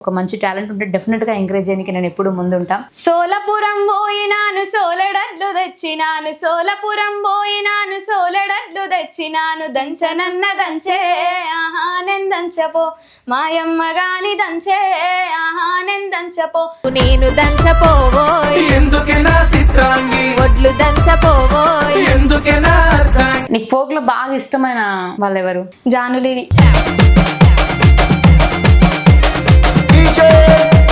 ఒక మంచి టాలెంట్ ఉంటే డెఫినెట్గా ఎంకరేజ్ చేయడానికి నేను ఎప్పుడు ముందుంటా. సోలపురం పోయినాను సోలెడడ్లు తెచ్చినాను సోలపురం పోయినాను సోలెడడ్లు తెచ్చినాను దంచనన్న దంచే ఆహా నెందంచపో మాయమ్మ గాని దంచే ఆహా నేను దంచపోవోయ్ ఎందుకే నా సిత్రాంగి ఒడ్లు దంచపోవోయ్ ఎందుకే నా అర్థాంగి? నీకు ఫోక్లో బాగా ఇష్టమైన వాళ్ళు ఎవరు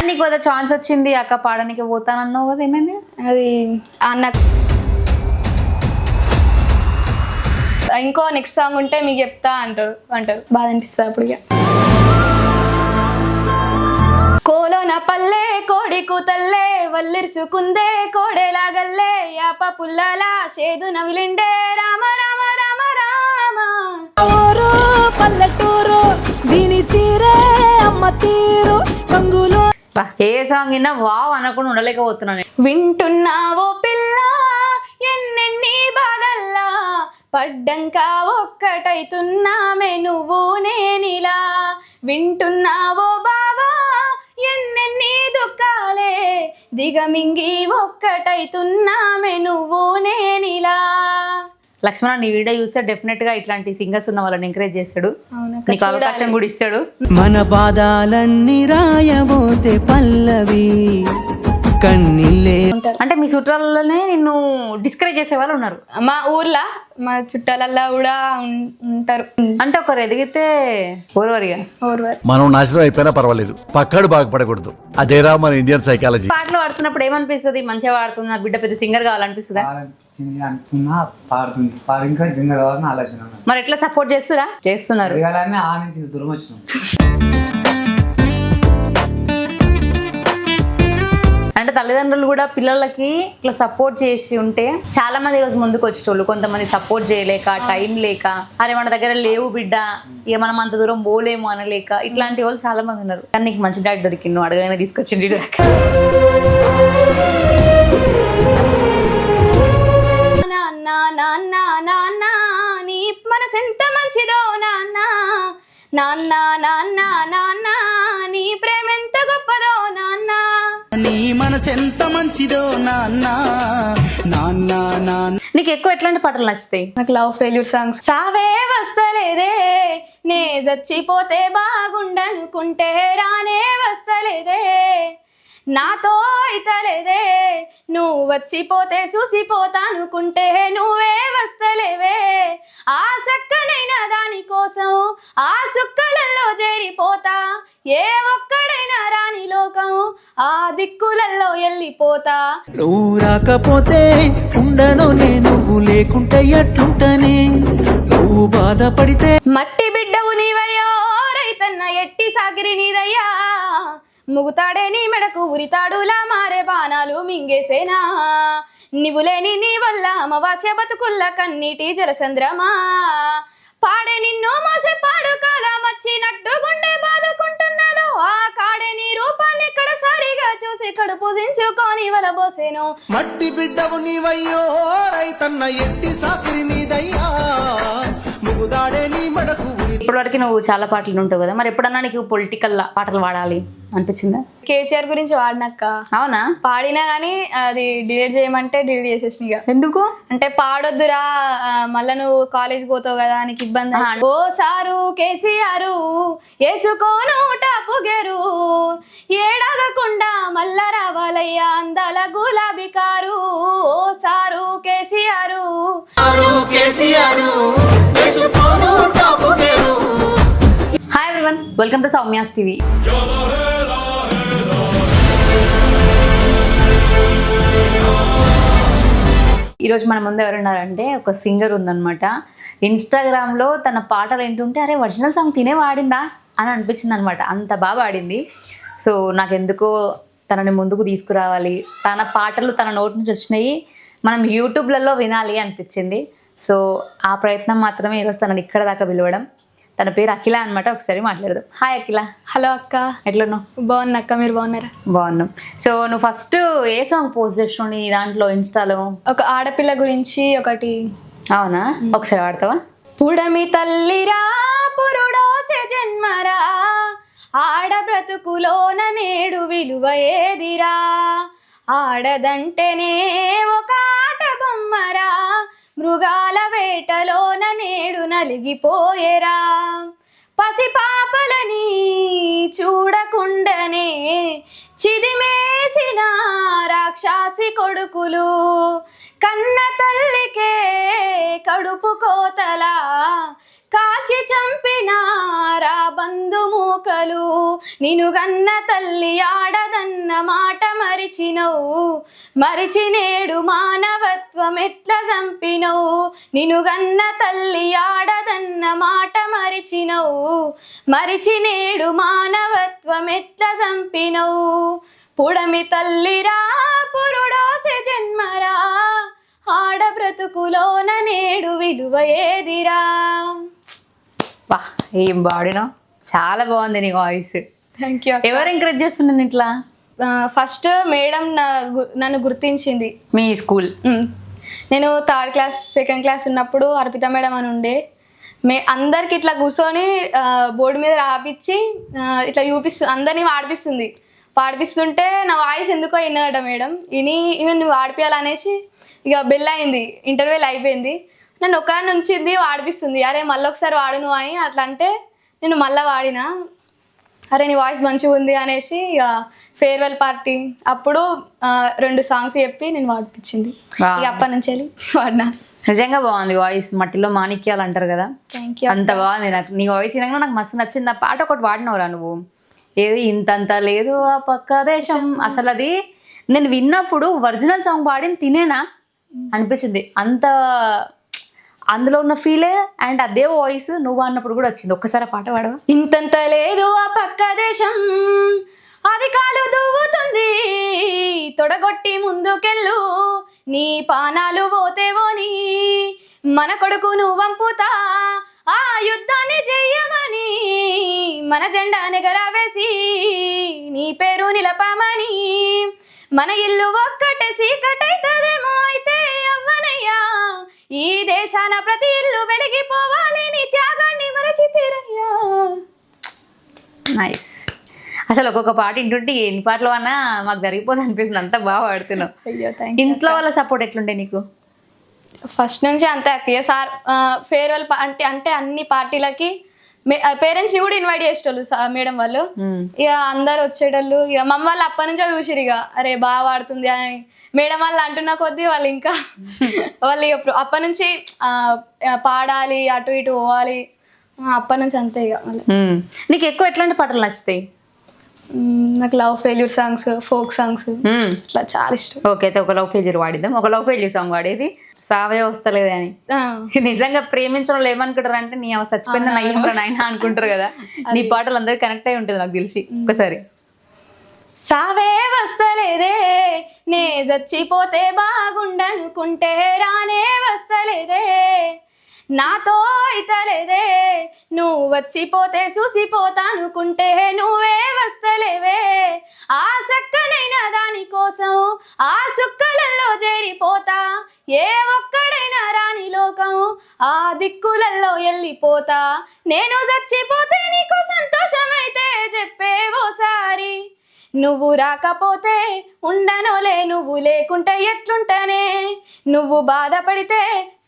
నీకు కదా ఛాన్స్ వచ్చింది అక్క పాడడానికి పోతానన్నావు కదా ఏమైంది? అది అన్న. ఇంకో నెక్స్ట్ సాంగ్ ఉంటే మీకు చెప్తా అంటాడు అంటారు. బాధ అనిపిస్తుంది అప్పుడు ఇక? కోలోన పల్లె కోడి కూతల్లే వల్లిరుసుకుందే కోడేలాగల్లే యాప పుల్లలా షేదు నవిలిండే రామ రామ రామ రామ. పల్లెటూరు దీని తీరే అమ్మ తీరు. ఏ సాంగ్ విన్నా వావ్ అనకుండా ఉండలేకపోతున్నాను వింటున్నావో పిల్ల ఎన్నెన్ని బాధల్లా. పడ్డంకా ఒక్కటైతున్నామే నువ్వు నేనిలా. వింటున్నావో బావా ఎన్నెన్ని దుఃఖాలే. దిగమింగి ఒక్కటైతున్నామే నువ్వు నేనిలా. లక్ష్మణ నీ వీడియో చూస్తే డెఫినెట్గా ఇట్లాంటి సింగర్స్ ఉన్న వాళ్ళని ఎంకరేజ్ చేస్తాడు. నీకు అవకాశం కూడా ఇస్తాడు. మన బాధాలన్నీ రాయబోతే పల్లవి కన్నీళ్ళే. అంటే మీ చుట్టాలలోనే నిన్ను డిస్కరేజ్ చేసే వాళ్ళు ఉన్నారు. మా ఊర్లో మా చుట్టాలల్లో కూడా ఉం- ఉంటారు. అంటే ఒకరు ఎదిగితే ఓరవరిగా. ఓర్వర్. మనం నాశనం అయిపోయినా పర్వాలేదు. పక్కాడు బాగుపడకూడదు. అదేరా మన ఇండియన్ సైకాలజీ పాటలు పాడుతున్నప్పుడు ఏమనిపిస్తుంది? మంచిగా పాడుతుంది? నా బిడ్డ పెద్ద సింగర్ కావాలనిపిస్తుందా? పాడించింది అనుకున్నా పాడుతుంది పాడు ఇంకా జింగ కావాలని ఆలోచన ఉన్నది. మరి ఎట్లా సపోర్ట్ చేస్తురా? చేస్తున్నారు. అడగాలని ఆ నుంచి ఇంత దూరం వచ్చినాం. అంటే తల్లిదండ్రులు కూడా పిల్లలకి ఇట్లా సపోర్ట్ చేసి ఉంటే చాలా మంది ఈరోజు ముందుకు వచ్చేటోళ్ళు. కొంతమంది సపోర్ట్ చేయలేక టైం లేక అరే మన దగ్గర లేవు బిడ్డ ఇక మనం అంత దూరం పోలేము అనలేక ఇట్లాంటి వాళ్ళు చాలా మంది ఉన్నారు. కానీ నీకు మంచి డాడీ నువ్వు అడగగానే తీసుకొచ్చింది నాన్న నీ మనసెంత మంచిదో నాన్న. నాన్న నాన్న నాన్న నీ ప్రేమ ఎంత గొప్పదో నాన్న. నీ మనసెంత మంచిదో నాన్న. నాన్న నాన్న. నీకు ఎక్కువ ఎట్లాంటి పాటలు నచ్చుతాయి? నాకు లవ్ ఫెయిల్యూర్ సాంగ్స్ సావే వస్తలేదే. నే చచ్చిపోతే బాగుండనుకుంటే రానే వస్తలేదే. నాతో అయితలేదే నువ్వు వచ్చిపోతే చూసిపోతానుకుంటే నువ్వే వస్తలేవే. ఆ సక్కనైన దానికోసం ఆ సుక్కలలో చేరిపోతా. ఏ ఒక్కడైనా రాని లోకం ఆ దిక్కులలో వెళ్ళిపోతా నువ్వు రాకపోతే ఉండను నేను నువ్వు లేకుంటే ఎట్లుంటనే. నువ్వు బాధపడితే మట్టి బిడ్డవు నీవయ్యో రైతన్న ఎట్టి సాగిరి నీదయ్యా. ముగుతాడే నీ మెడకు ఉరితాడులా మారే బాణాలు మింగేసేనా? నీవు లేని నీ వల్ల అమవాస్య బతుకుల్ల కన్నీటి జలసంద్రమా? పాడే నిన్ను మోసే పాడు కాలం వచ్చినట్టు గుండె బాదుకుంటున్నాను. ఆ కాడే నీ రూపాన్ని ఇక్కడ సారిగా చూసి కడుపు పూజించుకొని వలబోసేను. మట్టి బిడ్డవు నీవయ్యో రైతన్న ఎట్టి సాకిరి నీదయ్యా. ముగుదాడే నీ మడకు ఇప్పటివరకు నువ్వు చాలా పాటలు ఉంటావు కదా. మరి ఎప్పుడన్నా నీకు పొలిటికల్ పాటలు పాడాలి? అనిపించిందా? కేసీఆర్ గురించి వాడినక్క. అవునా? పాడినా కానీ అది డిలీట్ చేయమంటే డిలీట్ చేసేసిన ఇక ఎందుకు? అంటే పాడొద్దురా మళ్ళా నువ్వు కాలేజ్ పోతావు కదా నీకు ఇబ్బంది. ఓ సారు కేసీఆర్ వేసుకోను టాపు గెరు ఏడగకుండా మళ్ళా రావాలయ్యా అందాల గులాబీ car. Oh sir KCR hi everyone welcome to Soumya's TV ఈరోజు మన ముందు ఎవరున్నారంటే ఒక సింగర్ ఉందనమాట ఇన్స్టాగ్రామ్లో తన పాటలు ఏంటుంటే అరే ఒరిజినల్ సాంగ్ తినే వాడిందా? అని అనిపించింది అనమాట అంత బాగా పాడింది సో నాకు ఎందుకో తనని ముందుకు తీసుకురావాలి. తన పాటలు తన నోటి నుంచి వచ్చినాయి. మనం యూట్యూబ్లలో వినాలి అనిపించింది. సో ఆ ప్రయత్నం మాత్రమే ఈరోజు తనని ఇక్కడ దాకా పిలవడం. తన పేరు అఖిల అనమాట ఒకసారి మాట్లాడదాం. హాయ్ అఖిల. హలో అక్క. ఎట్లున్నావు? బాగున్నా అక్క మీరు బాగున్నారా? బాగున్నాం. సో నువ్వు ఫస్ట్ ఏ సాంగ్ పోస్ట్ చేసినావు నీ దాంట్లో ఇన్స్టాలో ఒక ఆడపిల్ల గురించి ఒకటి. అవునా? ఒకసారి వాడతావా? పుడమి తల్లిరా పురుడోసె జన్మరా ఆడ బ్రతుకులోన నేడు విలువ ఏదిరా? ఆడదంటేనే ఒక ఆట బొమ్మరా మృగాల వేటలోన నేడు నలిగిపోయేరా. పసిపాపలని చూడకుండానే చిదిమేసిన రాక్షసి కొడుకులు. కన్న తల్లికే కడుపు కోతలా కాచి చంపినారా బంధుమూకలు? నిను గన్న తల్లి ఆడదన్న మాట మరిచినవు. మరిచి నేడు మానవత్వం ఎట్లా చంపినవు? నిను గన్న తల్లి ఆడదన్న మాట మరిచినవు. మరిచి నేడు మానవత్వం ఎట్లా చంపినవు? పుడమి తల్లిరా పురుడోసె జన్మరా? ఆడ బ్రతుకులోన నేడు విలువ ఏదిరా? వా ఏం బాడినో చాలా బాగుంది నీ వాయిస్. థ్యాంక్ యూ ఎవరు ఎంకరేజ్ చేస్తున్నాను ఇట్లా? ఫస్ట్ మేడం నన్ను గుర్తించింది. మీ స్కూల్. నేను థర్డ్ క్లాస్ సెకండ్ క్లాస్ ఉన్నప్పుడు అర్పిత మేడం అని ఉండే. మే అందరికి ఇట్లా కూర్చొని బోర్డు మీద రాపిచ్చి ఇట్లా చూపిస్తు అందరినీ వాడిపిస్తుంది. పాడిపిస్తుంటే నా వాయిస్ ఎందుకో విన్నదట మేడం. విని ఈవెన్ వాడిపియాలనేసి ఇక బెల్ అయింది ఇంటర్వ్యూల్ అయిపోయింది. నన్ను ఒక నుంచింది వాడిపిస్తుంది. అరే మళ్ళీ ఒకసారి వాడు నువ్వు అని అట్లా అంటే నేను మళ్ళీ వాడినా. అరే నీ వాయిస్ మంచిగా ఉంది అనేసి ఇక ఫేర్వెల్ పార్టీ అప్పుడు రెండు సాంగ్స్ చెప్పి నేను వాడిపించింది. ఇక అప్పటి నుంచి వెళ్ళి వాడినా. నిజంగా బాగుంది వాయిస్. మట్టిలో మాణిక్యాలు అంటారు కదా. అంత బాగుంది నాకు. నీ వాయిస్ వినగానే నాకు మస్తు నచ్చింది. ఆ పాట ఒకటి వాడినవురా నువ్వు. ఏది ఇంతంత లేదు ఆ పక్క దేశం. అసలు అది నేను విన్నప్పుడు ఒరిజినల్ సాంగ్ పాడింది తినేనా అనిపించింది. అంత అందులో ఉన్న ఫీలే అండ్ అదే వాయిస్ నువ్వు అన్నప్పుడు కూడా వచ్చింది. ఒక్కసారి పాట పాడవా? ఇంతంత లేదు ఆ పక్క దేశం. అది కాలు దువ్వుతుంది. తొడగొట్టి ముందుకెళ్ళు. నీ పానాలు పోతేవోని మన కొడుకు నువ్వు వంపుతా. ఆ యుద్ధాన్ని మన జెండా నిగరవేసి నీ పేరు నిలపమని. మన ఇల్లు ఒక్కటే సీకటైతదేమో అయితే అవ్వనయ్యా. ఈ దేశాన ప్రతి ఇల్లు వెలిగిపోవాలి నీ త్యాగాన్ని మరచితీరయ్యా నైస్ అసలు ఒక్కొక్క పాట వింటుంటే ఎన్ని పాటలు అన్నా మాకు జరిగిపోతుంది అనిపిస్తుంది. అంత బాగా పాడుతున్నావు. ఇంట్లో వాళ్ళ సపోర్ట్ ఎట్లుండే నీకు? ఫస్ట్ నుంచి అంతే అక్కయ్య సార్ ఫేర్వెల్ అంటే అంటే అన్ని పార్టీలకి పేరెంట్స్ని కూడా ఇన్వైట్ చేసేటోళ్ళు మేడం వాళ్ళు. ఇక అందరు వచ్చేటోళ్ళు ఇక మమ్మ వాళ్ళు అప్పటి నుంచే చూసిరు ఇక. అరే బాగా పాడుతుంది అని. మేడం వాళ్ళు అంటున్న కొద్దీ వాళ్ళు ఇంకా వాళ్ళు ఇక అప్పటి నుంచి పాడాలి అటు ఇటు పోవాలి. అప్పటి నుంచి అంతే ఇక మళ్ళీ. నీకు ఎక్కువ ఎట్లాంటి పాటలు నచ్చుతాయి? నాకు love failure songs folk songs. ఇట్లా చాలా ఇష్టం. ఓకే అయితే ఒక లవ్ ఫెయిల్యూర్ వాడిద్దాం. ఒక లవ్ ఫెయిల్యూర్ సాంగ్ వాడేది. సావే వస్తలేదు అని. నిజంగా ప్రేమించడం వాళ్ళు ఏమనుకుంటారు అంటే నీ చచ్చిపోయింది నయ్యంలో నాయన అనుకుంటారు కదా. నీ పాటలు అందరికి కనెక్ట్ అయి ఉంటుంది నాకు తెలిసి. ఒకసారి సావే వస్తలేదే నే చచ్చిపోతే బాగుండనుకుంటే రానే వస్తలేదే. నాతో ఇతలేదే. నువ్వు వచ్చిపోతే చూసిపోతానుకుంటే నువ్వే వస్తలేవే. ఆ సక్కనైన దానికోసం ఆ సుక్కలలో చేరిపోతా. ఏ ఒక్కడైనా రాని లోకం ఆ దిక్కులలో వెళ్ళిపోతా నేను చచ్చిపోతే నీకు సంతోషమైతే చెప్పేవోసారి నువ్వు రాకపోతే ఉండనోలే నువ్వు లేకుంటే ఎట్లుంటనే? నువ్వు బాధపడితే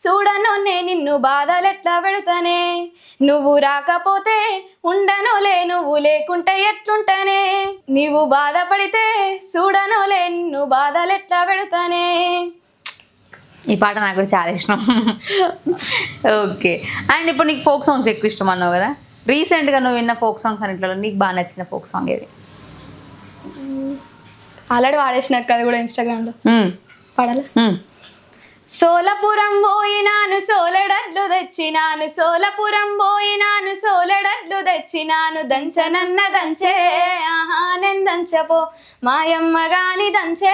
చూడనోనే నిన్ను బాధలెట్లా పెడతానే? నువ్వు రాకపోతే ఉండనోలే నువ్వు లేకుంటే ఎట్లుంటనే? నువ్వు బాధపడితే చూడనోలే నిన్ను బాధలెట్లా పెడతానే? ఈ పాట నాకు కూడా చాలా ఇష్టం. ఓకే. అండ్ ఇప్పుడు నీకు ఫోక్ సాంగ్స్ ఎక్కువ ఇష్టం అన్నావు కదా? రీసెంట్గా నువ్వు విన్న ఫోక్ సాంగ్స్ అన్నింటిలో నీకు బాగా నచ్చిన ఫోక్ సాంగ్ ఏది? ఆల్రెడీ వాడేసిన అది కూడా ఇన్స్టాగ్రామ్లో మ్మ్. పాడాలా. సోలపురం పోయినాను సోలెడడ్లు తెచ్చినాను సోలపురం పోయినాను సోలెడడ్లు తెచ్చినాను దంచనన్న దంచే ఆహా నేను దంచపో. మాయమ్మ గాని దంచే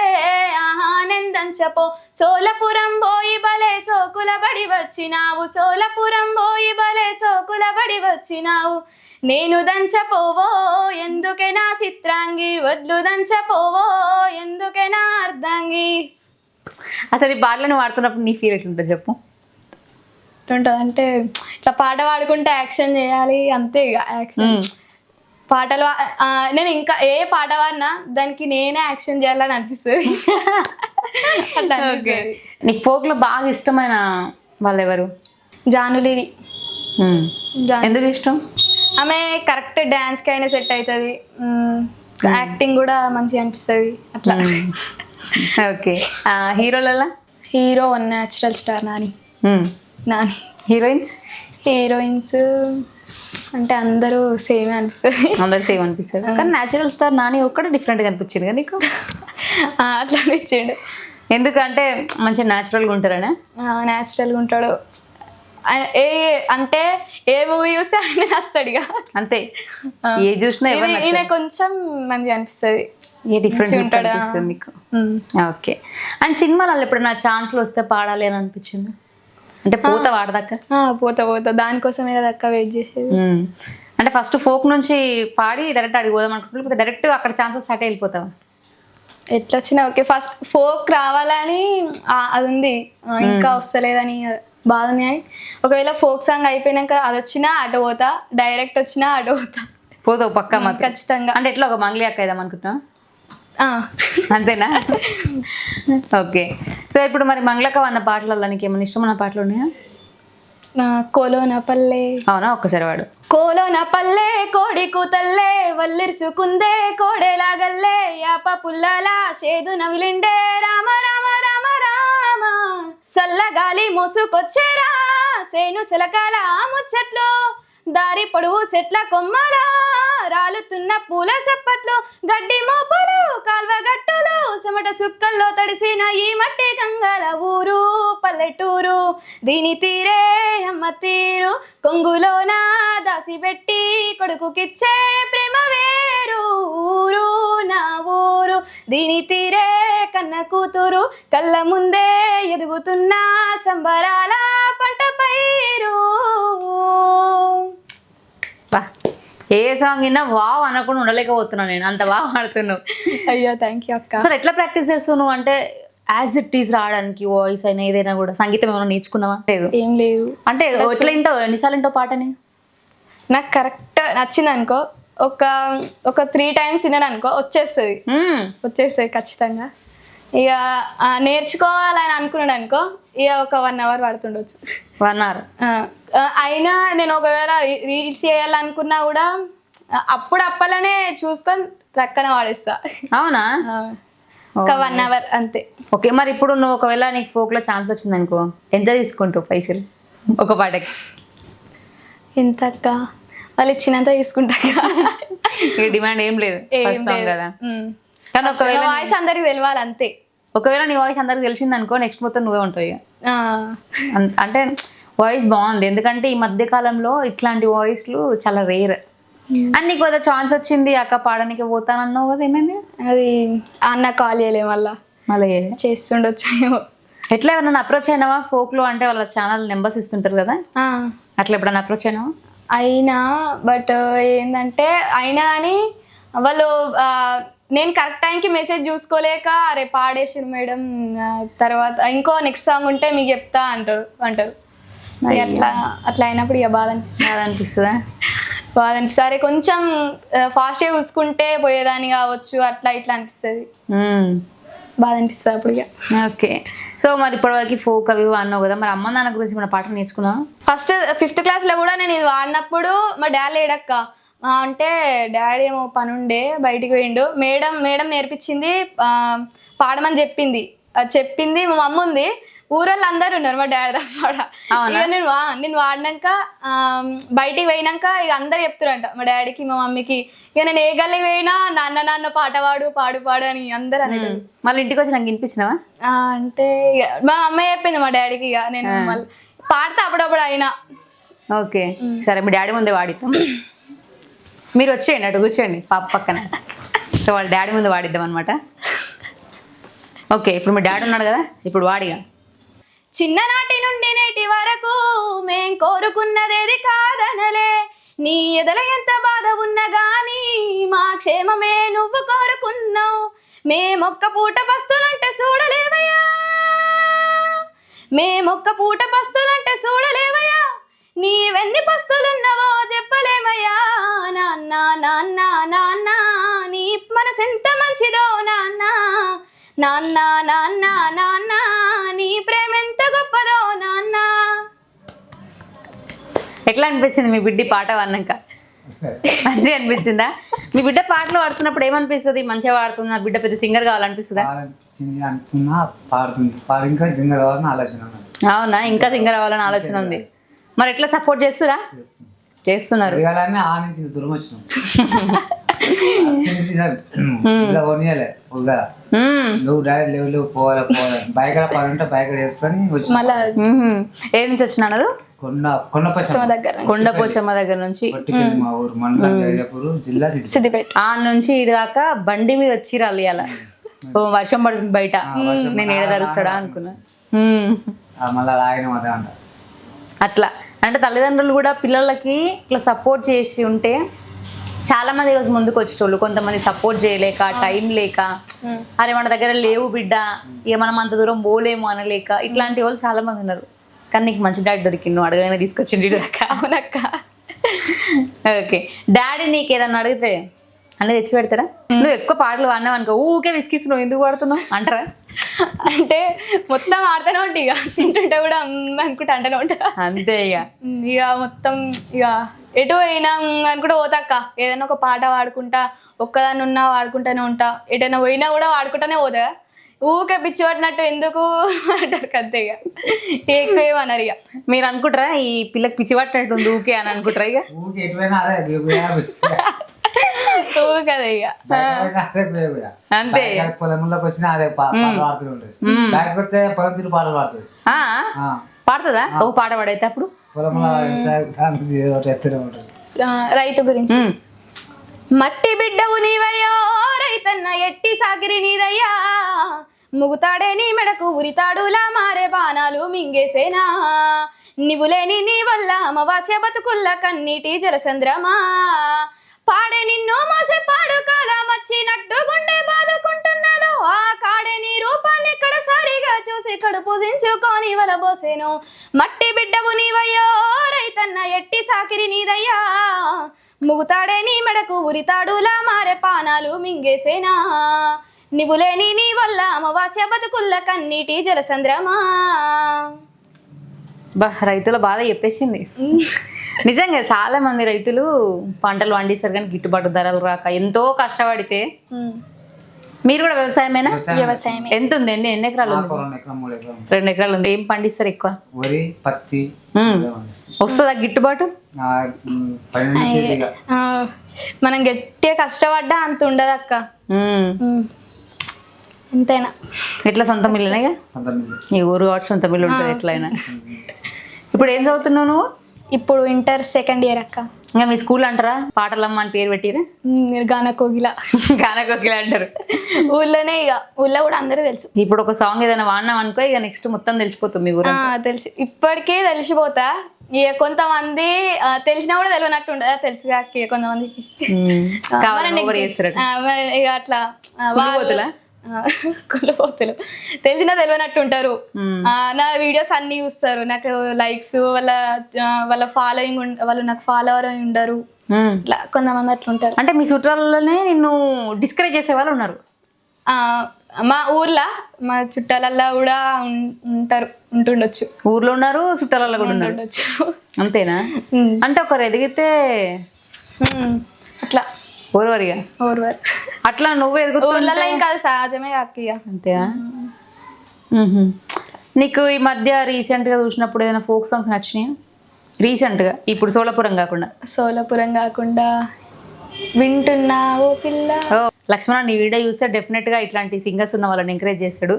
ఆహా నేను దంచపో. సోలపురం పోయి బలే సోకుల బడి వచ్చినావు సోలపురం పోయి బలే సోకుల బడి వచ్చినావు. నేను దంచపోవో ఎందుకే నా చిత్రాంగి? వడ్లు దంచపోవో ఎందుకే నా అర్ధంగి? అసలు ఈ పాటలను వాడుతున్నప్పుడు నీ ఫీల్ ఎట్లుంటుంది చెప్పు. ఉంటుంది అంటే ఇట్లా పాట పాడుకుంటే యాక్షన్ చేయాలి అంతే ఇక యాక్షన్. పాటలు నేను ఇంకా ఏ పాట పాడినా దానికి నేనే యాక్షన్ చేయాలని అనిపిస్తుంది. అట్లా. నీకు ఫోక్లో బాగా ఇష్టమైన వాళ్ళు ఎవరు జానులిరి మ్మ్. జాను ఎందుకు ఇష్టం? ఆమె కరెక్ట్ డాన్స్కి అయినా సెట్ అవుతుంది యాక్టింగ్ కూడా మంచిగా అనిపిస్తుంది. అట్లా. Okay. హీరోలలో? Hero one natural star Nani. Nani. Heroines? Heroines అంటే అందరూ సేమ్ అనిపిస్తుంది. అందరు సేమ్ అనిపిస్తుంది. కానీ న్యాచురల్ స్టార్ నాని ఒక్కడే డిఫరెంట్గా అనిపించింది కదా నీకు? అట్లా అనిపించిండు. ఎందుకంటే మంచిగా న్యాచురల్గా ఉంటారనే? న్యాచురల్గా ఉంటాడు. ఏ అంటే ఏ మూవీ చూస్తే ఆయన నచ్చుతాడు ఇక. అంతే. ఏ చూసినా ఈయన- కొంచెం మంచిగా అనిపిస్తుంది. ఏ డిఫరెంట్ ఉంటాడా? నీకు ఓకే. అండ్ సినిమాలలో ఎప్పుడైనా ఛాన్స్లు వస్తే పాడాలి అని అనిపించింది? అంటే పూత వాడదాక? ఆ, పోతా పోతా. దానికోసమే కదా అక్క వెయిట్ చేసేది. అంటే ఫస్ట్ ఫోక్ నుంచి పాడి డైరెక్ట్ అడిగి పోదాం అనుకుంటున్నా డైరెక్ట్ అక్కడ ఛాన్సెస్ స్టార్ట్ వెళ్ళిపోతావా? ఎట్లా వచ్చినా ఓకే. ఫస్ట్ ఫోక్ రావాలని అది ఉంది. ఇంకా వస్తలేదని అని ఒకవేళ ఫోక్ సాంగ్ అయిపోయినాక అది వచ్చినా అటు పోతా డైరెక్ట్ వచ్చినా అటు పోతా. పోతావు పక్క మాత్రం ఖచ్చితంగా. అంటే ఎట్లా ఒక మంగ్లీ అక్క ఇద్దాం అనుకుంటున్నా. అంతేనా? ఓకే. సో ఇప్పుడు మరి మంగళక్క అన్న పాటలలో నీకు ఏమైనా ఇష్టమైన పాటలు ఉన్నాయా? కోలోన పల్లె. అవునా? ఒక్కసారి వాడు. కోలోన పల్లె కోడి కూతల్లే వల్లిరుసుకుందే కోడెలాగల్లే యాప పుల్లలా చేదు నవిలిండే రామ రామ రామ రామ. సల్లగాలి మోసుకొచ్చేరా సేను సెలకాల ముచ్చట్లు. దారి పొడవు సెట్ల కొమ్మలా రాలుతున్న పూల సెప్పట్లు గడ్డి మోపులు కాల్వ గట్టులు చెమట సుక్కల్లో తడిసిన ఈ మట్టి గంగల ఊరు పల్లెటూరు. దీని తీరే అమ్మ తీరు కొంగులోన దాసిపెట్టి కొడుకుకిచ్చే ప్రేమ వేరు ఊరు నా ఊరు. దీని తీరే కన్న కూతురు కళ్ళ ముందే ఎదుగుతున్న సంబరాల పంట పైరు. బా ఏ సాంగ్ విన్నా వావ్ అనకుండా ఉండలేకపోతున్నాను నేను. అంత బాగా పాడుతున్నావు అయ్యో థ్యాంక్ యూ అక్క. అసలు ఎట్లా ప్రాక్టీస్ చేస్తావు నువ్వు అంటే యాజ్ ఇట్ ఈస్ రావడానికి వాయిస్ అయినా ఏదైనా కూడా సంగీతం ఏమైనా నేర్చుకున్నావా? లేదు. ఏం లేదు. అంటే ఎట్లా వింటావు? ఎన్నిసార్లు వింటావు పాటని? నాకు కరెక్ట్ నచ్చింది అనుకో ఒక ఒక త్రీ టైమ్స్ విన్నాను అనుకో వచ్చేస్తుంది. వచ్చేస్తుంది ఖచ్చితంగా. ఇక నేర్చుకోవాలని అనుకున్నాడు అనుకో ఇక ఒక వన్ అవర్ పడుతుండొచ్చు. వన్ అవర్ అయినా నేను ఒకవేళ రీల్స్ చేయాలనుకున్నా కూడా అప్పుడు అప్పలనే చూసుకొని ప్రక్కన వాడేస్తా. అవునా? ఒక వన్ అవర్ అంతే. ఓకే మరి ఇప్పుడు నువ్వు ఒకవేళ నీకు folk లో ఛాన్స్ వచ్చింది అనుకో ఎంత తీసుకుంటావు పైసలు? ఒక పాటకి. ఇంతక్క వాళ్ళు ఇచ్చినంత తీసుకుంటా డిమాండ్ ఏం లేదు. కదా. కానీ ఒకవేళ వాయిస్ అందరికి తెలియాలి అంతే. ఒకవేళ నీ వాయిస్ అందరికి తెలిసింది అనుకో నెక్స్ట్ మొత్తం నువ్వే ఉంటావు అన్- అంటే వాయిస్ బాగుంది. ఎందుకంటే ఈ మధ్య కాలంలో ఇట్లాంటి వాయిస్లు చాలా రేర్. అండ్ నీకు ఏదో ఛాన్స్ వచ్చింది అక్క పాడడానికి పోతానన్నావు కదా ఏమైంది? అది అన్న కాల్ చేయలే మళ్ళా. మళ్ళీ చేస్తుండొచ్చు ఏమో. ఎట్లా ఎవరైనా అప్రోచ్ అయినావా? ఫోక్లో అంటే వాళ్ళ ఛానల్ నెంబర్స్ ఇస్తుంటారు కదా? అట్లా ఎప్పుడైనా అప్రోచ్ అయినావా? అయినా బట్ ఏంటంటే అయినా అని వాళ్ళు నేను కరెక్ట్ టైంకి మెసేజ్ చూసుకోలేక అరే పాడేసారు మేడం తర్వాత ఇంకో నెక్స్ట్ సాంగ్ ఉంటే మీకు చెప్తా అంటారు అంటారు. అట్లా అట్లా అయినప్పుడు ఇక బాధ అనిపిస్తుంది. అనిపిస్తుందా బాధ అనిపిస్తుంది. అరే కొంచెం ఫాస్ట్గా చూసుకుంటే పోయేదాన్ని కావచ్చు అట్లా ఇట్లా అనిపిస్తుంది. బాధ అనిపిస్తుంది అప్పుడు ఇక. ఓకే. సో మరి ఇప్పటివరకు ఫోక్ అవి ఇవి అన్నావు కదా మరి అమ్మ నాన్న గురించి మన పాట నేర్చుకున్నా ఫస్ట్ ఫిఫ్త్ క్లాస్లో కూడా నేను ఇది వాడినప్పుడు మా డాడీ లేడక్క. ఆ, అంటే డాడీ ఏమో పని ఉండే బయటికి పోయిండు. మేడం మేడం నేర్పించింది ఆ, పాడమని చెప్పింది. చెప్పింది మా మమ్మ ఉంది ఊరోళ్ళు అందరు ఉన్నారు మా డాడీ తప్ప ఇక నేను వా- నేను వాడినాక బయటికి పోయినాక ఇక అందరు చెప్తారంట మా డాడీకి మా మమ్మీకి ఇక నేను ఏ గల్లికి పోయినా నాన్న నాన్న పాట పాడు పాడు పాడు అని అందరు అనేటోళ్ళు మళ్ళీ ఇంటికి వచ్చి నాకు వినిపించినావా? అంటే మా అమ్మ చెప్పింది మా డాడీకి ఇక నేను మళ్ళీ పాడితే అప్పుడప్పుడు అయినా. ఓకే సరే మీ డాడీ ముందే వాడిద్దాం. మీరు వచ్చేయండి అటు కూర్చోండి పాప పక్కన. సో వాళ్ళ డాడీ ముందు వాడిద్దాం అనమాట ఓకే ఇప్పుడు మీ డాడీ ఉన్నాడు కదా ఇప్పుడు వాడిగా. చిన్ననాటి నుండి నేటి వరకు మేం కోరుకున్నదేది కాదనలే. నీ ఎదల ఎంత బాధ ఉన్నా గాని మా క్షేమమే నువ్వు కోరుకున్నావు. మేమొక్క పూట పస్తులంటే చూడలేవయ్యా. మేమొక్క పూట పస్తులంటే చూడలేవయ్యా. నీవెన్ని పస్తులున్నావో చెప్పలేమయ్యా. నాన్న నాన్న నాన్న నీ మనసెంత మంచిదో నాన్న. నాన్న నాన్న నాన్న నీ ప్రేమ ఎంత గొప్పదో నాన్న ఎట్లా అనిపించింది మీ బిడ్డి పాట పాడినాక మంచిగా అనిపించిందా మీ బిడ్డ పాటలు పాడుతున్నప్పుడు ఏమనిపిస్తుంది మంచిగా పాడుతుంది నా బిడ్డ పెద్ద సింగర్ కావాలనిపిస్తుందా పాడించింది అనుకున్నా పాడుతుంది పాడు ఇంకా సింగర్ కావాలని ఆలోచన. అవునా ఇంకా సింగర్ అవ్వాలని ఆలోచన ఉంది మరి ఎట్లా సపోర్ట్ చేస్తురా. చేస్తున్నారు దూరం వచ్చినాం నువ్వు డాడీ లేవు లేవు పోవాలి పోవాలి. బైక్ పని ఉంటే బైక్ వేసుకొని వచ్చి. మళ్ళా. ఏ నుంచి వచ్చినారు కొండ కొండపచ్చ దగ్గర కొండపోచమ్మ దగ్గర నుంచి. మా ఊరు మండలం జిల్లా సిద్దిపేట. ఆ నుంచి ఇటు దాకా బండి మీద వచ్చి రాలి అలా ఓ వర్షం పడుతుంది బయట. నేను ఏడదరుస్తాడా అనుకున్నా. అట్లా. అంటే తల్లిదండ్రులు కూడా పిల్లలకి ఇట్లా సపోర్ట్ చేసి ఉంటే చాలా మంది ఈరోజు ముందుకు వచ్చేటోళ్ళు కొంతమంది సపోర్ట్ చేయలేక టైం లేక అరే మన దగ్గర లేవు బిడ్డ ఇక మనం అంత దూరం పోలేము అనలేక ఇట్లాంటి వాళ్ళు చాలా మంది ఉన్నారు. కానీ నీకు మంచి డాడీ నువ్వు అడగగానే తీసుకొచ్చిండు దాకా అవునక్క. ఓకే. డాడీ నీకు ఏదన్నా అడిగితే అన్నీ తెచ్చి పెడతారా? నువ్వు ఎక్కువ పాటలు పాడినావు అనుకో ఊకే విసికిస్తున్నావు ఎందుకు పాడుతున్నావు? అంటారా? అంటే మొత్తం ఆడుతూనే ఉంటాయి ఇక. తింటుంటే కూడా అనుకుంటా అంటూనే ఉంటా. అంతే ఇక. ఇక మొత్తం ఇక ఎటు పోయినా అనుకుంటా పోతాక్క. ఏదైనా ఒక పాట పాడుకుంటా ఒక్కదాన్ని ఉన్నా వాడుకుంటానే ఉంటా. ఎటైనా పోయినా కూడా వాడుకుంటానే పోతా. ఊకే పిచ్చి పట్టినట్టు ఎందుకు అంటారు అంతే ఇక. ఎక్కువ ఏమన్నారు ఇక. మీరు అనుకుంటారా ఈ పిల్లకి పిచ్చి పట్టినట్టుంది ఊకే అని అనుకుంటారా ఇక? ఇక. అంతే. పొలంలోకి వచ్చినా అదే పా- పాటలు పాడుతూ ఉంటుంది బయటకు వస్తే పొలం తిరిగి పాటలు పాడుతుంది ఆ? ఆ, పాడుతుందా? ఓ పాట పాడైతే అప్పుడు రైతు గురించి. మట్టి బిడ్డవు నీవయ్యో రైతన్న ఎట్టి సాకిరి నీదయ్యా. ముగుతాడే నీ మెడకు ఉరితాడులా మారే బాణాలు మింగేసేనా. నివులేని నీ వల్ల అమవాస్య బతుకుల్ల కన్నీటి జలసంద్రమా. పాడే నిన్ను మోసే పాడు కాలం వచ్చినట్టు గుండె బాదుకుంటున్నాను ఆ కాడే నీ రూపాన్ని కడసారిగా చూసి కడుపు జించుకొని వలబోసేను మట్టి బిడ్డవు నీవయ్యో రైతన్న ఎట్టి సాకిరి నీదయ్యా. ముగుతాడే నీ మెడకు ఉరితాడులా మారే పానాలు మింగేసేనా. నివులేని నీ వల్ల అమవాస్య బతుకుల్ల కన్నీటి జలసంద్రమా. బా రైతుల బాధ చెప్పేసింది. నిజంగా చాలా మంది రైతులు పంటలు పండిస్తారు కానీ గిట్టుబాటు ధరలు రాక ఎంతో కష్టపడితే మీరు కూడా వ్యవసాయమేనా? వ్యవసాయమే. ఎంత ఉంది? ఎన్ని ఎన్ని ఎకరాలు రెండు ఎకరాలు ఉంది. ఏం పండిస్తారు ఎక్కువ? వరి పత్తి. వస్తుందా గిట్టుబాటు? మనం గట్టిగా కష్టపడ్డా అంత ఉండదు అక్క. ఎంతైనా. ఎట్లా సొంత మిల్లునేగా మిల్లు. నీ ఊరు కాబట్టి సొంత మిల్లు ఉంటుంది ఎట్లయినా. ఇప్పుడు ఏం చదువుతున్నావు నువ్వు? ఇప్పుడు ఇంటర్ సెకండ్ ఇయర్ అక్క. ఇంకా మీ స్కూల్ అంటారా? పాటలమ్మ అని పేరు పెట్టిరా? మ్, గాన కోగిల గానకోకిల అంటారు. ఊళ్ళోనే ఇక ఊళ్ళో కూడా అందరూ తెలుసు. ఇప్పుడు ఒక సాంగ్ ఏదైనా వాడినాం అనుకో ఇక నెక్స్ట్ మొత్తం తెలిసిపోతుంది మీ ఊరు తెలుసు. ఇప్పటికే తెలిసిపోతా. ఇక కొంతమంది తెలిసినా కూడా తెలియనట్టు ఉండదా తెలుసు కొంతమందికి. మరి మరి అట్లా కుళ్ళిపోతులు తెలిసినా తెలియనట్టు ఉంటారు నా వీడియోస్ అన్ని చూస్తారు. నాకు లైక్స్ వాళ్ళ వాళ్ళ ఫాలోయింగ్ వాళ్ళు నాకు ఫాలోవర్ అని ఉండరు. ఇట్లా కొంతమంది అట్లా ఉంటారు అంటే మీ చుట్టాలలోనే నిన్ను డిస్కరేజ్ చేసే వాళ్ళు ఉన్నారు. మా ఊర్లో మా చుట్టాలల్లో కూడా ఉంటారు ఉంటుండొచ్చు. ఊర్లో ఉన్నారు చుట్టాలలో కూడా ఉండొచ్చు అంతేనా. అంటే ఒకరు ఎదిగితే. అట్లా. ఓరవరిగా? ఊరు వరకు అట్లా నువ్వు ఎదుగుతూ ఊర్లలో ఇంకా అది సహజమే కాక అంతేనా. నీకు ఈ మధ్య రీసెంట్గా చూసినప్పుడు ఏదైనా ఫోక్ సాంగ్స్ నచ్చినాయా? రీసెంట్గా ఇప్పుడు సోలాపురం కాకుండా. సోలాపురం కాకుండా వింటున్నావు పిల్ల. ఓ లక్ష్మణ నీ వీడియో చూస్తే డెఫినెట్గా ఇట్లాంటి సింగర్స్ ఉన్న వాళ్ళని ఎంకరేజ్ చేస్తాడు.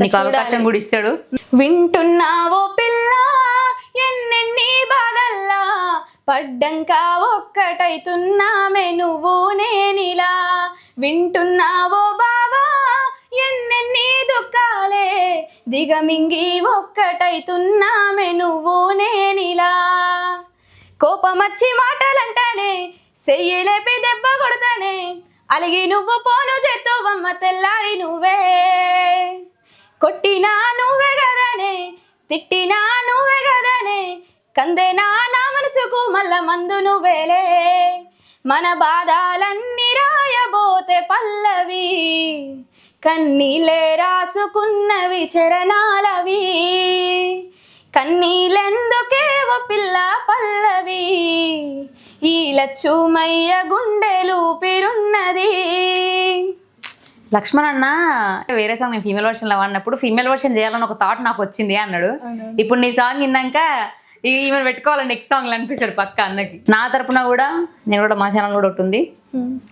నీకు అవకాశం కూడా ఇస్తాడు. వింటున్నావో పిల్ల ఎన్నెన్ని బాధల్లా. పడ్డంక ఒక్కటైతున్నామే నువ్వు నేనిలా. వింటున్నావో బావా ఎన్నెన్ని దుఃఖాలే. దిగమింగి ఒక్కటైతున్నామే నువ్వు నేనిలా. కోపమచ్చి మాటలంటానే సెయ్యి లేపి దెబ్బ కొడతానే. అలిగి నువ్వు పోను చేతువమ్మ తెల్లారి నువ్వే. కొట్టినా నువ్వే కదనే తిట్టినా నువ్వే కదనే కందేనా నా మనసుకు మల్ల మందు నువ్వేలే మన బాధాలన్నీ రాయబోతే పల్లవి. కన్నీలే రాసుకున్నవి చరణాలవి. కన్నీలెందుకే ఓ పిల్ల పల్లవి? ఈ లచ్చుమయ్య గుండెలు పిరున్నది లక్ష్మణ్ అన్న వేరే సాంగ్ నేను ఫీమేల్ వర్షన్లో వాడినప్పుడు ఫీమేల్ వర్షన్ చేయాలని ఒక థాట్ నాకు వచ్చింది అన్నాడు. ఇప్పుడు నీ సాంగ్ విన్నాక ఈమె పెట్టుకోవాలి నెక్స్ట్ సాంగ్ అనిపించాడు పక్క అన్నకి. నా తరపున కూడా నేను కూడా మా ఛానల్ కూడా ఒకటి ఉంది.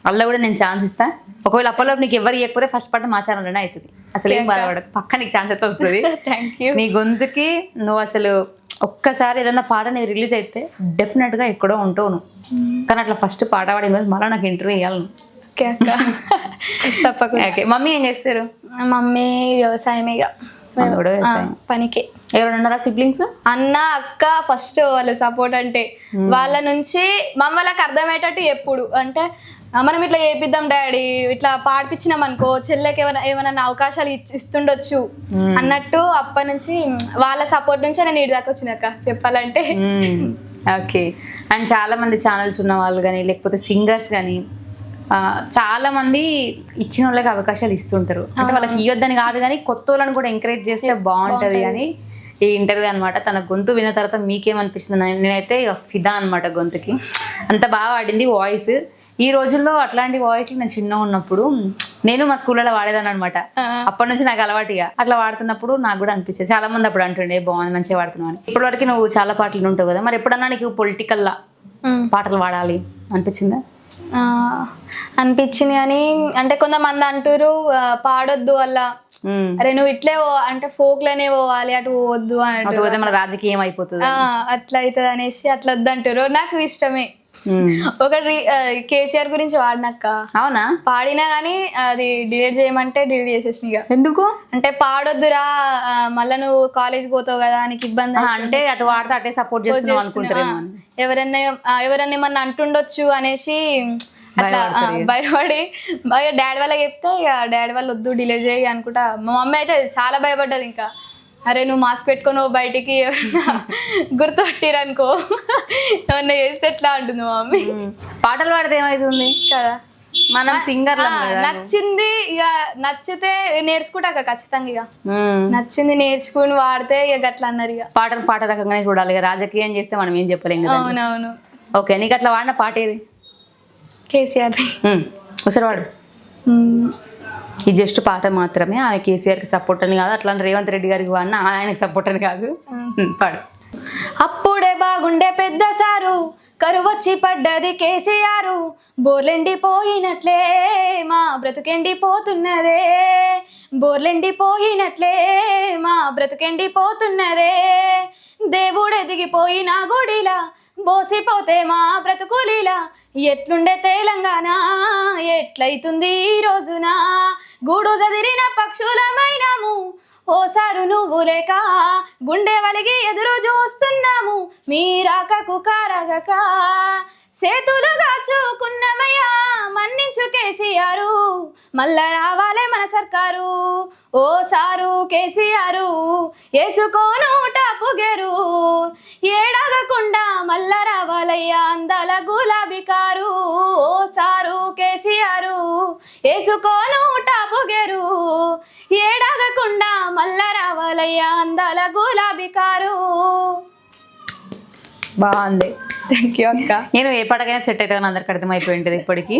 అందులో కూడా నేను ఛాన్స్ ఇస్తా. ఒకవేళ అప్పట్లో నీకు ఎవరు ఇవ్వకపోతే ఫస్ట్ పాట మా ఛానల్లోనే అవుతుంది అసలు ఏం బాధపడకు. పక్క నీకు ఛాన్స్ అయితే వస్తుంది. థ్యాంక్ యూ నీ గొంతుకి నువ్వు అసలు ఒక్కసారి ఏదన్నా పాట నీది రిలీజ్ అయితే డెఫినెట్గా ఎక్కడో ఉంటావు కానీ అట్లా ఫస్ట్ పాట పాడిన రోజు మళ్ళీ నాకు ఇంటర్వ్యూ ఇవ్వాలి నువ్వు. ఓకే అక్క. తప్పకుండా. ఓకే మమ్మీ ఏం చేస్తారు? మమ్మీ వ్యవసాయం కూడా వ్యవసాయం. పనికి. ఉన్నారా సిబ్లింగ్స్ అన్న అక్క ఫస్ట్ వాళ్ళు సపోర్ట్ అంటే వాళ్ళ నుంచి మమ్మ వాళ్ళకి అర్థమయ్యేటట్టు ఎప్పుడు? అంటే "ఆ, మనం ఇట్లా చేపిద్దాం డాడీ ఇట్లా పాడిపించినాం అనుకో చెల్లెకి ఏమైనా ఏమైనా అవకాశాలు ఇస్తుండొచ్చు అన్నట్టు అప్పటి నుంచి వాళ్ళ సపోర్ట్ నుంచే నేను ఇటు దాకా వచ్చినాక చెప్పాలంటే. ఓకే అండ్ చాలా మంది ఛానల్స్ ఉన్న వాళ్ళు కానీ లేకపోతే సింగర్స్ కానీ చాలా మంది ఇచ్చిన వాళ్ళకి అవకాశాలు ఇస్తుంటారు. అంటే వాళ్ళకి ఇవ్వద్దని కాదు కానీ కొత్త వాళ్ళని కూడా ఎంకరేజ్ చేస్తే బాగుంటది అని ఈ ఇంటర్వ్యూ అన్నమాట. తన గొంతు విన్న తర్వాత మీకేమనిపిస్తుంది? నేను- నేనైతే ఫిదా అనమాట గొంతుకి. అంత బాగా వాడింది వాయిస్ ఈ రోజుల్లో అట్లాంటి వాయిస్లు నేను చిన్నగా ఉన్నప్పుడు నేను మా స్కూల్లో వాడేదాన్ని అనమాట అప్పటి నుంచి నాకు అలవాటుగా అట్లా వాడుతున్నప్పుడు నాకు కూడా అనిపించేది చాలా మంది అప్పుడు అంటుండే బాగుంది మంచిగా వాడుతున్నావు అని. ఇప్పటి వరకు నువ్వు చాలా పాటలు ఉంటావు కదా. మరి ఎప్పుడన్నా నీకు పొలిటికల్ మ్. పాటలు వాడాలి అనిపించిందా? అనిపించింది కానీ అంటే కొంతమంది అంటారు పాడొద్దు వల్ల మ్మ్. అరే నువ్వు ఇట్లే అంటే folk లోనే పోవాలి అటు పోవద్దు అని రాజకీయం అయిపోతుంది అట్లా అవుతుంది అనేసి అట్లా వద్దంటారు నాకు ఇష్టమే. ఒకటి కేసీఆర్ గురించి వాడినాక అవునా? పాడినా కానీ అది డిలీట్ చేయమంటే డిలీట్ చేసేసిన ఇక ఎందుకు? అంటే పాడొద్దురా మళ్ళా నువ్వు కాలేజ్ పోతావు కదా నీకు ఇబ్బంది. అంటే అటు వాడితే అటే సపోర్ట్ చేస్తున్నావు అనుకుంటారేమో అని. ఆ, ఎవరన్నా ఎవరన్నా ఏమన్నా అంటుండొచ్చు అనేసి అట్లా భయపడి భయ డాడీ వాళ్ళకి చెప్తే ఇక డాడీ వాళ్ళు వద్దు డిలీట్ చేయి అనుకుంటా. మా మమ్మీ అయితే చాలా భయపడ్డది ఇంకా. అరే నువ్వు మాస్క్ పెట్టుకొని బయటికి గుర్తుపట్టిరనుకో. ఏమన్నా చేస్తే ఎట్లా అంటుంది మా మమ్మీ? మ్మ్. పాటలు పాడితే ఏమైతుంది? కదా. మనం సింగర్ నచ్చింది ఇక నచ్చితే నేర్చుకుంటా ఖచ్చితంగా ఇక. నచ్చింది నేర్చుకుని వాడితే ఇక గట్లా అన్నారు ఇక. పాటలు పాట రకంగానే చూడాలి ఇక రాజకీయం చేస్తే మనం ఏం చెప్పలేం కదా అవునవును. ఓకే నీకు అట్లా వాడిన పాట ఏది? కేసీఆర్ మ్మ్. ఈ జస్ట్ పాట మాత్రమే. ఆమె కేసీఆర్కి సపోర్ట్ అని కాదు అట్లా రేవంత్ రెడ్డి గారికి వాడిన ఆయనకి సపోర్ట్ అని కాదు. పాడు. అప్పుడే బాగుండే పెద్ద సారు కరువచ్చి పడ్డది కేసీఆర్. బోర్లెండిపోయినట్లే మా బ్రతుకెండిపోతున్నదే. బోర్లెండిపోయినట్లే మా బ్రతుకెండిపోతున్నదే. దేవుడు ఎదిగిపోయిన గుడిలా బోసిపోతే మా బ్రతుకులీలా ఎట్లుండే తెలంగాణ? ఎట్లయితుంది ఈ రోజున? గూడు చదిరిన పక్షులమైనాము. ఓసారు నువ్వు లేక గుండె వలిగి ఎదురు చూస్తున్నాము. మీరాకకు కారగక. సేతులుగా చూకున్నమయ్యా మన్నించు కేసీఆర్. మళ్ళా రావాలే మన సర్కారు. ఓ సారు కేసీఆర్ వేసుకోను టాపుగెరు ఏడగకుండా రావాలయ్యా అందాల గులాబీ కారు ఓ సారు కేసీఆర్ వేసుకోను టాపుగెరు ఏడగకుండా మళ్ళా రావాలయ్యా అందాల గులాబీ కారు. బాగుంది. థ్యాంక్ యూ అక్క. నేను ఏ పాటకైనా సెట్ అవుతుందని అందరికి అర్థమైపోయి ఉంటుంది ఇప్పటికి.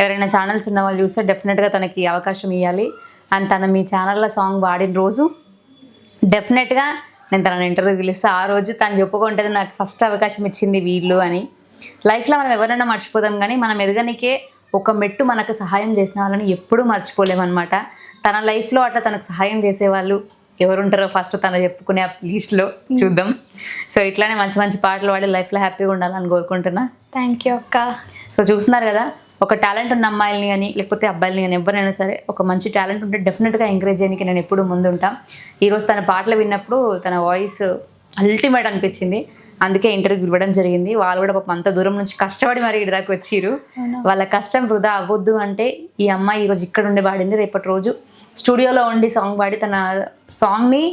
ఎవరైనా ఛానల్స్ ఉన్న వాళ్ళు చూస్తే డెఫినెట్గా తనకి అవకాశం ఇవ్వాలి అండ్ తన మీ ఛానల్లో సాంగ్ వాడిన రోజు డెఫినెట్గా నేను తనని ఇంటర్వ్యూ పిలిస్తే ఆ రోజు తను చెప్పుకుంటుంది నాకు ఫస్ట్ అవకాశం ఇచ్చింది వీళ్ళు అని. లైఫ్లో మనం ఎవరైనా మర్చిపోదాం కానీ మనం ఎదగనికే ఒక మెట్టు మనకు సహాయం చేసిన వాళ్ళని ఎప్పుడూ మర్చిపోలేమన్నమాట. తన లైఫ్లో అట్లా తనకు సహాయం చేసేవాళ్ళు ఎవరుంటారో ఫస్ట్ తన చెప్పుకునే లిస్ట్లో చూద్దాం. సో ఇట్లానే మంచి మంచి పాటలు పాడి లైఫ్లో హ్యాపీగా ఉండాలని కోరుకుంటున్నా. థ్యాంక్ యూ అక్క. సో చూస్తున్నారు కదా ఒక టాలెంట్ ఉన్న అమ్మాయిల్ని కానీ లేకపోతే అబ్బాయిల్ని కానీ ఎవరైనా సరే ఒక మంచి టాలెంట్ ఉంటే డెఫినెట్గా ఎంకరేజ్ చేయడానికి నేను ఎప్పుడు ముందుంటా ఈరోజు తన పాటలు విన్నప్పుడు తన వాయిస్ అల్టిమేట్ అనిపించింది. అందుకే ఇంటర్వ్యూ ఇవ్వడం జరిగింది. వాళ్ళు కూడా పాపం అంత దూరం నుంచి కష్టపడి మరి ఇక్కడి దాకా వచ్చిర్రు. వాళ్ళ కష్టం వృధా అవ్వద్దు అంటే ఈ అమ్మాయి ఈరోజు ఇక్కడ ఉండి పాడింది. రేపటి రోజు స్టూడియోలో ఉండి సాంగ్ పాడి తన సాంగ్ని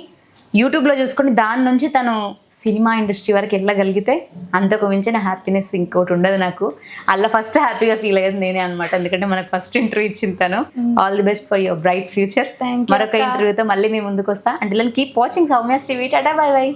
యూట్యూబ్లో చూసుకొని దాని నుంచి తను సినిమా ఇండస్ట్రీ వరకు వెళ్ళగలిగితే అంతకు మించిన హ్యాపీనెస్ ఇంకోటి ఉండదు నాకు. అలా ఫస్ట్ హ్యాపీగా ఫీల్ అయ్యేది నేనే అనమాట ఎందుకంటే మనకు ఫస్ట్ ఇంటర్వ్యూ ఇచ్చింది తను. All the best for your bright future మరొక. ఇంటర్వ్యూతో మళ్ళీ మేము ముందుకు వస్తా అంటే keep watching Soumya TV tata bye bye